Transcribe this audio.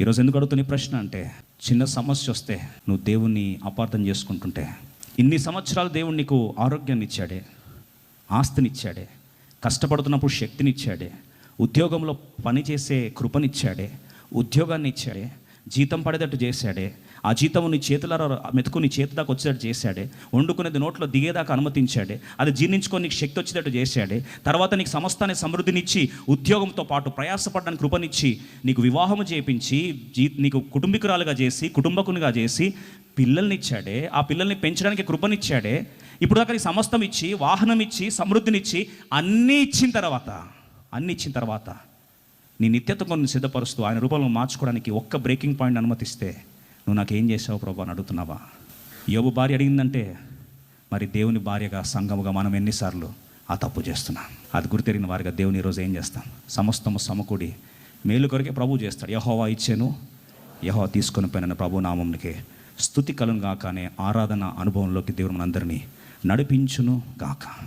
ఈరోజు ఎందుకు అడుగుతున్న ప్రశ్న అంటే చిన్న సమస్య వస్తే నువ్వు దేవుణ్ణి అపార్థం చేసుకుంటుంటే ఇన్ని సంవత్సరాలు దేవుడు నీకు ఆరోగ్యాన్ని ఇచ్చాడే ఆస్తినిచ్చాడే కష్టపడుతున్నప్పుడు శక్తినిచ్చాడే ఉద్యోగంలో పనిచేసే కృపనిచ్చాడే ఉద్యోగాన్ని ఇచ్చాడే జీతం పడేటట్టు చేశాడే. ఆ జీతం నీ చేతుల మెతుకు నీ చేతి దాకా వచ్చేటట్టు చేశాడే. వండుకునేది నోట్లో దిగేదాకా అనుమతించాడే. అది జీర్ణించుకొని నీకు శక్తి వచ్చేటట్టు చేశాడే. తర్వాత నీకు సమస్తాన్ని సమృద్ధినిచ్చి ఉద్యోగంతో పాటు ప్రయాసపడడానికి కృపనిచ్చి నీకు వివాహం చేపించి జీ నీకు కుటుంబీకురాలుగా చేసి కుటుంబకునిగా చేసి పిల్లల్ని ఇచ్చాడే. ఆ పిల్లల్ని పెంచడానికి కృపనిచ్చాడే. ఇప్పుడు దాకా నీకు సమస్తం ఇచ్చి వాహనం ఇచ్చి సమృద్ధినిచ్చి అన్నీ ఇచ్చిన తర్వాత అన్నీ ఇచ్చిన తర్వాత నీ నిత్యత కొన్ని సిద్ధపరుస్తూ ఆయన రూపంలో మార్చుకోవడానికి ఒక్క బ్రేకింగ్ పాయింట్ అనుమతిస్తే నువ్వు నాకేం చేసావు ప్రభు అని అడుగుతున్నావా? యోబు భార్య అడిగిందంటే మరి దేవుని భార్యగా సంఘముగా మనం ఎన్నిసార్లు ఆ తప్పు చేస్తున్నాం? అది గుర్తెరిగిన వారిగా దేవుని ఈరోజు ఏం చేస్తాం? సమస్తము సమకూడి మేలు కొరకే ప్రభు చేస్తాడు. యహోవా ఇచ్చాను. యహోవా తీసుకొని పోయిన ప్రభు నామంకి స్థుతి కలను గాకనే ఆరాధన అనుభవంలోకి దేవుడు మనందరినీ నడిపించును గాక.